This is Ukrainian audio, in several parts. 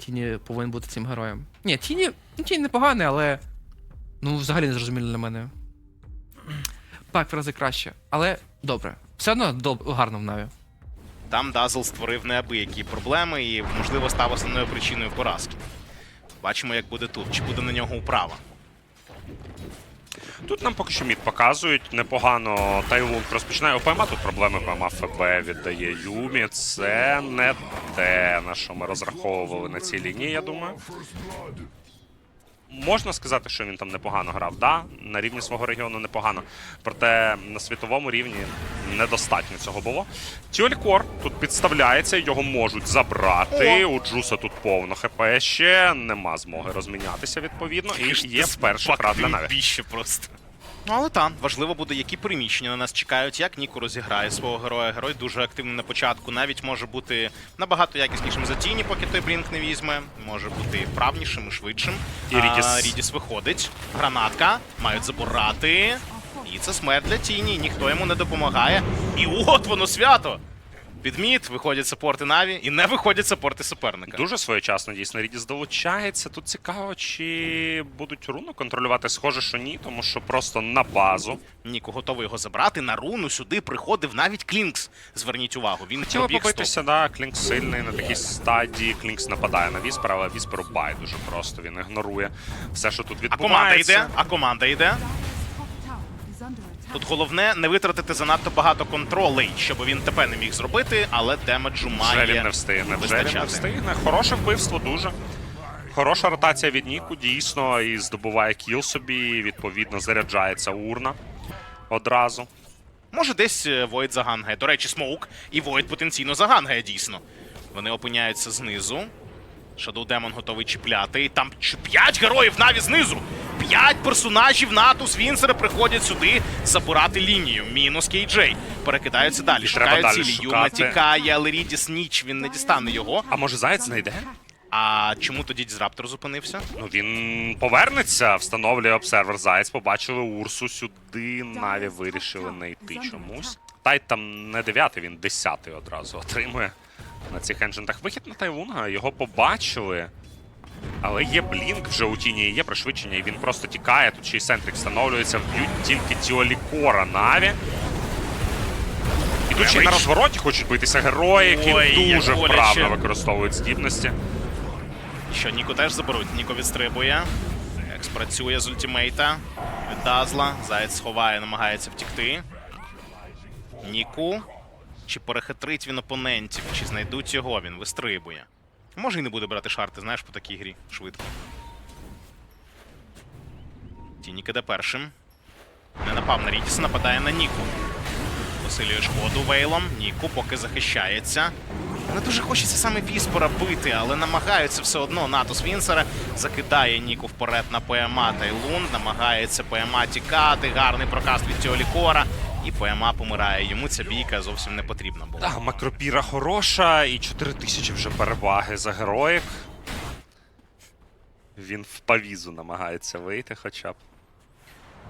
Тіні повинен бути цим героєм. Ні, Тіні. Ну, Тіні непоганий, але. Ну, взагалі не зрозуміло для мене. Пак в рази краще. Але добре. Все одно доб... гарно в Наві. Там Дазл створив неабиякі проблеми і, можливо, став основною причиною поразки. Бачимо, як буде тут. Чи буде на нього управа. Тут нам поки що мід показують. Непогано Тайлунг розпочинає ОПМА. Тут проблеми ПМА ФБ віддає Юмі. Це не те, на що ми розраховували на цій лінії, я думаю. Можна сказати, що він там непогано грав. Да, на рівні свого регіону непогано. Проте на світовому рівні недостатньо цього було. Тюлькор тут підставляється, його можуть забрати. У Джуса тут повно ХП ще, нема змоги розмінятися відповідно. І є перша крат для навіть. Більше просто. Ну, але там важливо буде, які приміщення на нас чекають, як Ніку розіграє свого героя. Герой дуже активний на початку. Навіть може бути набагато якіснішим за тіні, поки той Блінк не візьме. Може бути вправнішим і швидшим. І Рідіс. А, Рідіс виходить. Гранатка. Мають забирати. І це смерть для тіні. Ніхто йому не допомагає. І от воно свято! Підміт, виходять саппорти Наві, і не виходять саппорти суперника. Дуже своєчасно дійсно Рідіс долучається. Тут цікаво, чи будуть руну контролювати. Схоже, що ні, тому що просто на базу. Ніку готовий його забрати. На руну сюди приходив навіть Клінкс. Зверніть увагу. Він стоп. побитися, да, Клінкс сильний на такій стадії. Клінкс нападає на Віспера, але Вісперу байдуже просто. Він ігнорує все, що тут А команда йде, а команда йде. Тут головне не витратити занадто багато контролей, щоб він ТП не міг зробити, але демеджу має. Вже він не встигне. Вже він не встигне. Хороше вбивство дуже. Хороша ротація від Ніку, дійсно, і здобуває кіл собі, і, відповідно, заряджається урна одразу. Може, десь е, Void загангає. До речі, Смоук і Void потенційно загангає дійсно. Вони опиняються знизу. Shadow Demon готовий чіпляти. І там 5 героїв наві знизу. 5 персонажів Натус Вінсера приходять сюди забирати лінію. Мінус Кейджей. Перекидаються далі. Треба Шукають далі цілі. Юма шукати. тікає, але Рідіс ніч, він не дістане його. А може Заяць знайде? А чому тоді Дізраптор зупинився? Ну він повернеться, встановлює обсервер Заяць. Побачили Урсу сюди. Наві вирішили не йти чомусь. Тайт там не дев'ятий, він десятий одразу отримує на цих енджентах. Вихід на Тайвунга, його побачили. Але є блінк вже у тіні, є пришвидшення, і він просто тікає. Тут ще й Сентрик встановлюється, вб'ють тільки Тіолікора Наві. І тут ще й на розвороті хочуть битися герої, які Ой, як дуже боляче. вправно використовують здібності. І Що, Ніку теж заберуть. Ніко відстрибує. Екс працює з ультимейта від Дазла. Заяць сховає, намагається втікти. Ніку. Чи перехитрить він опонентів, чи знайдуть його, він вистрибує. Може і не буде брати шарти, знаєш, по такій грі швидко. Тінік іде першим. Не напав на Рідіса, нападає на Ніку. Посилює шкоду Вейлом. Ніку поки захищається. Не дуже хочеться саме Віспора бити, але намагаються все одно. Натус Вінсера закидає Ніку вперед на ПМА Тайлун, намагається ПМА тікати. Гарний прокаст від цього лікора. І ПМА помирає. Йому ця бійка зовсім не потрібна була. Так, макропіра хороша, і 4 тисячі вже переваги за героїк. Він в павізу намагається вийти хоча б.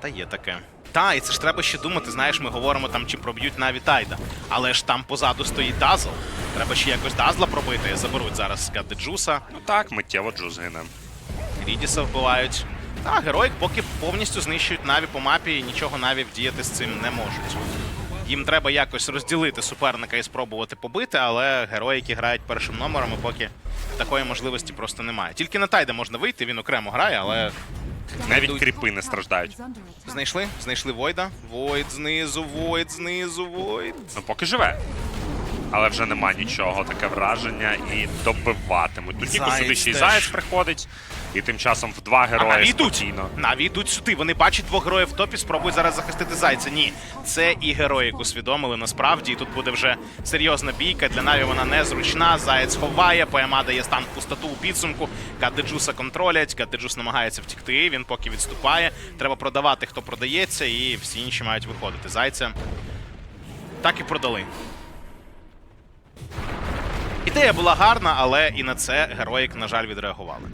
Та є таке. Та, і це ж треба ще думати. Знаєш, ми говоримо там, чи проб'ють навіть Тайда. Але ж там позаду стоїть Дазл. Треба ще якось Дазла пробити. Заберуть зараз Гадеджуса. Ну так, миттєво Джуз гине. Рідіса вбивають. Та, герої поки повністю знищують Наві по мапі, і нічого Наві вдіяти з цим не можуть. Їм треба якось розділити суперника і спробувати побити, але герої, які грають першим номером, і поки такої можливості просто немає. Тільки на Тайда можна вийти, він окремо грає, але Навіть кріпи не страждають. знайшли? Знайшли Войда. Войд знизу, Войд знизу, Войд. Ну поки живе. Але вже нема нічого, таке враження, і добиватимуть. Тут Ніку сюди ще й. Заєць приходить, і тим часом в два А герої Наві йдуть. спокійно. Наві йдуть сюди. Вони бачать двох героїв в топі, спробують зараз захистити зайця. Ні, це і героїк усвідомили насправді. І тут буде вже серйозна бійка. Для Наві вона незручна. Заєць ховає, ПМА дає стан в пустоту у підсумку. Кадеджуса контролять. Кадеджус намагається втікти. Він поки відступає. Треба продавати, хто продається, і всі інші мають виходити. Зайця так і продали. Ідея була гарна, але і на це героїк, на жаль, відреагували.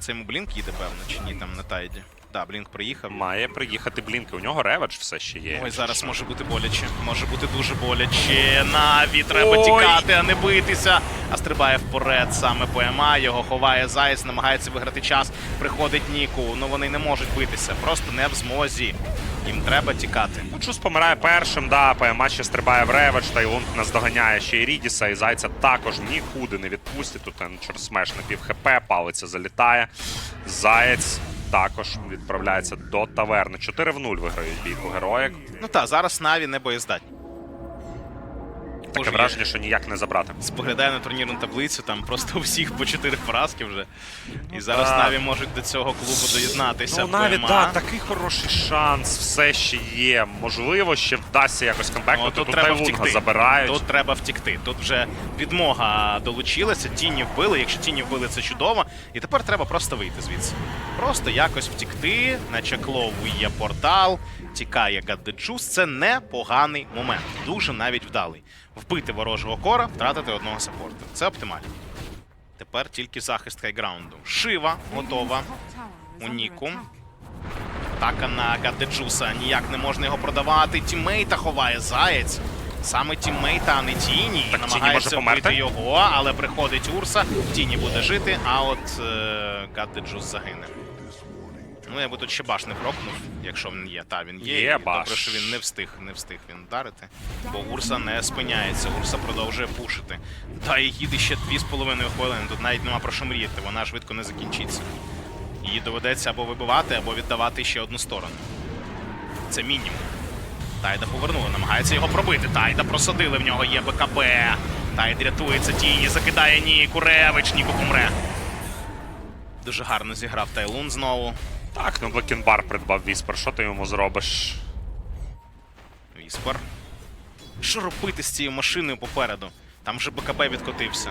Це йому блінк їде, певно, чи ні там на тайді. Да, Блінк приїхав. Має приїхати Блінки. У нього реведж все ще є. Ой, зараз що. може бути боляче. Може бути дуже боляче. Наві треба Ой. тікати, а не битися. А стрибає вперед саме ПМА. Його ховає Заяць, намагається виграти час. Приходить Ніку. Ну вони не можуть битися. Просто не в змозі. Їм треба тікати. Джус помирає першим, да, ПМА ще стрибає в реведж, Тайлунг наздоганяє ще й Рідіса, і Зайця також нікуди не відпустить. Тут через смеш на пів хп, палиця залітає. Заєць також відправляється до таверни. 4 в 0 виграють бійку героїк. Ну так, зараз Наві не боєздатні. Таке враження, що ніяк не забрати. Споглядаю на турнірну таблицю, там просто у всіх по 4 поразки вже. І зараз так. Наві можуть до цього клубу доєднатися. Ну, навіть ПМА. да, такий хороший шанс, все ще є. Можливо, ще вдасться якось О, камбекнути. тут Тут треба втікти. забирають. Тут треба втікти. Тут вже відмога долучилася, тіні вбили. Якщо тіні вбили, це чудово. І тепер треба просто вийти звідси. Просто якось втікти. Наче клову є портал, тікає Гаддеджус. Це непоганий момент. Дуже навіть вдалий. Вбити ворожого кора, втратити одного саппорта. Це оптимально. Тепер тільки захист хайграунду. Шива готова. У Ніку. Атака на Гадеджуса. Ніяк не можна його продавати. Тіммейта ховає заєць. Саме тіммейта, а не тіні. Так Намагається вбити його, але приходить Урса. Тіні буде жити, а от е, Гадеджус загине. Ну, я би тут ще баш не прокнув, якщо він є. Та він є. Є І баш. Добре, що він не встиг, не встиг він вдарити. Бо Урса не спиняється, Урса продовжує пушити. Та і їде ще 2,5 хвилини. Тут навіть нема про що мріяти, вона швидко не закінчиться. Її доведеться або вибивати, або віддавати ще одну сторону. Це мінімум. Тайда повернула, намагається його пробити. Тайда просадили, в нього є БКБ. Тайд рятується, тіні, закидає Ніку, Ревич, Ніку помре. Дуже гарно зіграв Тайлун знову. Так, ну Блекінбар придбав Віспер. Що ти йому зробиш? Віспер. Що робити з цією машиною попереду? Там вже БКБ відкотився.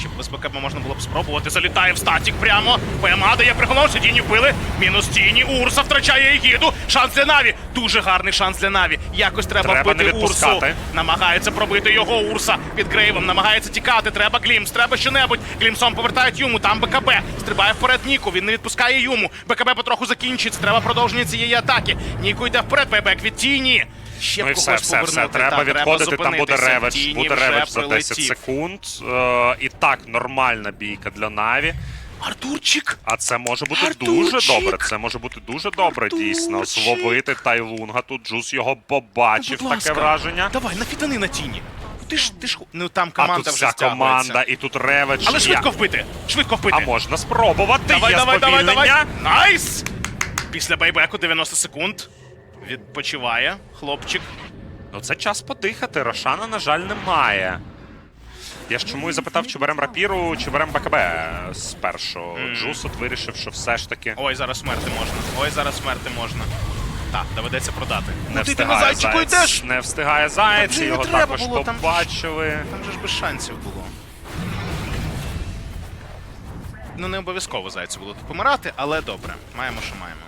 Щоб без БКБ можна було б спробувати. Залітає в статік прямо. ПМА дає приголомшення. Тіні вбили. Мінус тіні. Урса втрачає Егіду. Шанс для Наві. Дуже гарний шанс для Наві. Якось треба, Треба вбити Урсу. Намагається пробити його Урса під грейвом. Намагається тікати. Треба Глімс. Треба що-небудь. Глімсом повертають Юму. Там БКБ. Стрибає вперед Ніку. Він не відпускає Юму. БКБ потроху закінчиться. Треба продовження цієї атаки. Ніку йде вперед. Бебек від тіні. Ще Ну і все, все, все. Треба Та, відходити, там буде реведж. Буде реведж за 10 прилетів. секунд. Е, і так, нормальна бійка для Наві. Артурчик! А це може бути Артурчик! дуже добре. Це може бути дуже добре, дійсно. Артурчик! Зловити Тайлунга. Тут Джус його побачив, Будь таке враження. Давай, нафітани на тіні. Ти ж ти ж ну там А команда тут вже вся команда, і тут реведж. Але швидко вбити! Швидко вбити! А можна спробувати. Давай, Є давай, давай, давай! Найс! Після бейбеку 90 секунд. Відпочиває хлопчик. Ну це час подихати. Рошана, на жаль, немає. Я ж чому і запитав, чи берем рапіру, чи берем БКБ спершу. Джус от вирішив, що все ж таки Ой, зараз смерти можна. Ой, зараз смерти можна. Так, доведеться продати. не ну, ти, ти встигає зайчику йдеш! Не встигає не його також було, там побачили. Там же ж без шансів було. Ну, не обов'язково зайцю було тут помирати, але добре. Маємо, що маємо.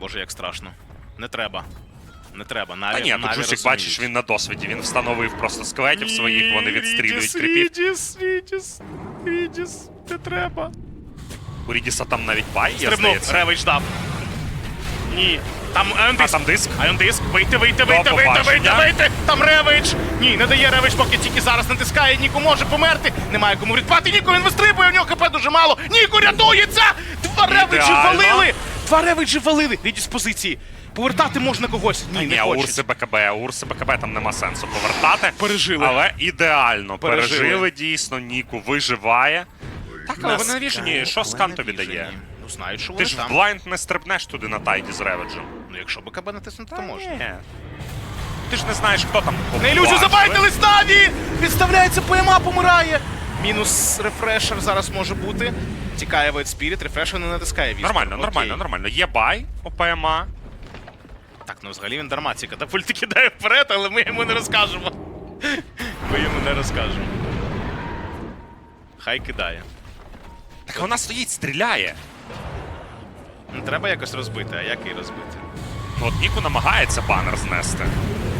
Боже, як страшно. Не треба. Не треба. Навіть, Та ні, тут Джусік, бачиш, він на досвіді. Він встановив просто скелетів своїх, вони відстрілюють кріпів. Рідіс, Рідіс, Рідіс, не треба. У Рідіса там навіть бай є, здається. Ревич дав. Ні. Там А там диск. Айондиск. Вийти, вийти, вийти, вийти, вийти, вийти. Там Ревич. Ні, не дає Ревич, поки тільки зараз натискає. Ніку може померти. Немає кому врятувати. Ніку він вистрибує, в нього хп дуже мало. Ніку рятується! Два Ревичі валили! Два Ревичі валили. Рідіс з позиції. Повертати можна когось. Ні, Ні, не хочуть. Урси БКБ, Урси БКБ там нема сенсу повертати. Пережили. Але ідеально Пережили. пережили, дійсно, Ніку виживає. Так, але вони навіжені. Що скан тобі дає? Ну знають, що Ти вони ж в там. блайнд не стрибнеш туди на тайді з реведжем. Ну якщо БКБ натиснути, то можна. Ні. Ти ж не знаєш, хто там. На ілюзію побачили. забайтились Наві! Відставляється ПМА, помирає. Мінус рефрешер зараз може бути. Тікає Вейт Спіріт, рефрешер не натискає віспер. Нормально, Окей. нормально, нормально. Є бай у ПМА. Так, ну взагалі він дарма ці катапульти кидає вперед, але ми йому не розкажемо. Ми йому не розкажемо. Хай кидає. Так вона стоїть, стріляє. Ну треба якось розбити, а як її розбити? Ну от Ніку намагається банер знести.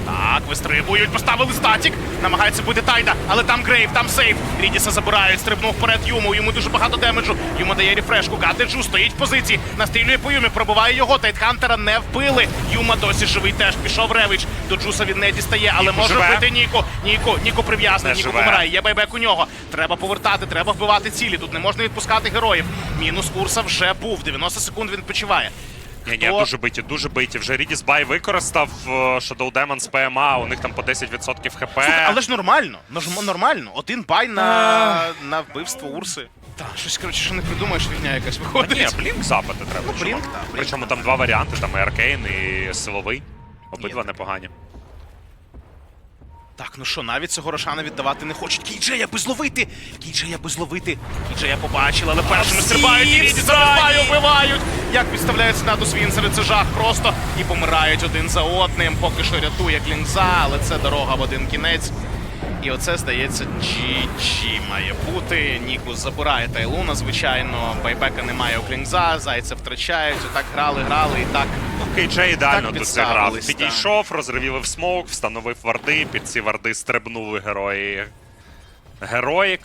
Так, вистрибують, поставили статік. Намагається бути тайда, але там грейв, там сейф. Рідіса забирають, стрибнув вперед Юму. Йому дуже багато демеджу. Йому дає рефрешку. Гадеджу стоїть в позиції. Настрілює по Юмі, пробиває його. Тайтхантера не вбили. Юма досі живий теж. Пішов Ревич. До Джуса він не дістає, але Ніку може живе. вбити Ніку. Ніку, Ніку прив'язаний, Ніку живе. помирає. Є байбек у нього. Треба повертати, треба вбивати цілі. Тут не можна відпускати героїв. Мінус Урса вже був. 90 секунд він почиває. Ні, ні, дуже биті, дуже биті. Вже Рідіс Бай використав е, Shadow Demon з ПМА, у них там по 10% хп. Слухай, але ж нормально. Нормально. Один бай на, на вбивство Урси. Та, щось, коротше, що не придумаєш, фігня якась виходить. ні, блінк запити треба. Ну, блінк, Причому там два варіанти, там і Аркейн, і силовий. Обидва непогані. Так, ну що, навіть цього Рошана віддавати не хочуть. Кійджея би зловити! Кійджея би зловити! Кійджея побачили, але першими стрибають і Ріді зарубаю, вбивають! Як підставляють Снатус Вінсери, це жах просто. І помирають один за одним. Поки що рятує Клінза, але це дорога в один кінець. І оце, здається, GG має бути. Нікус забирає Тайлуна, звичайно. Байбека немає у Клінза, зайця втрачають. Отак грали, грали і так. Кейджей ідеально тут зіграв. Підійшов, розривів смоук, встановив варди, під ці варди стрибнули герої. Героїк.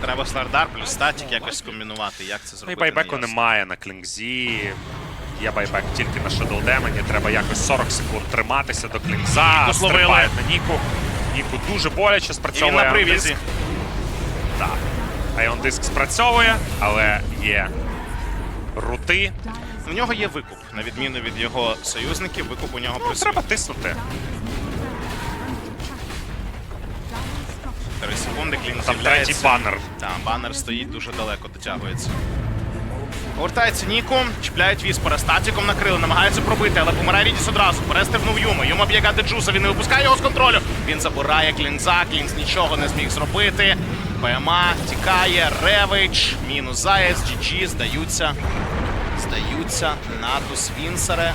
Треба Слардар плюс статік якось скомбінувати. Як це Ну і байбеку неясно. немає на клінкзі. Є байбек тільки на Shadow Demon, треба якось 40 секунд триматися до клінкза. Ніку. Стрибають на Ніку. Ніку дуже боляче І він спрацьовує. на Ion прив'язі. Так. Ion Disc спрацьовує, але є рути. В нього є викуп, на відміну від його союзників, викуп у нього Ну, присутній. треба тиснути. Секунди, клін Там третій з'являється. банер. Так, банер стоїть дуже далеко, дотягується. Повертається Ніку, чіпляють Віспора, статіком накрили, намагаються пробити, але помирає Рідіс одразу. Перестрибнув Юма. Юма б'є Гаде Джуса, він не випускає його з контролю. Він забирає клінза, клінз нічого не зміг зробити. ПМА тікає, Ревич, мінус Заєць, GG, здаються. Здаються, Натус Вінсере.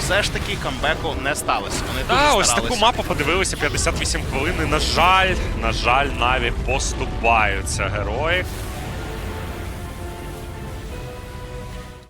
Все ж таки камбеку не сталося. Вони дуже ось старалися. таку мапу подивилися 58 хвилин. І, на жаль, на жаль, Наві поступаються герої.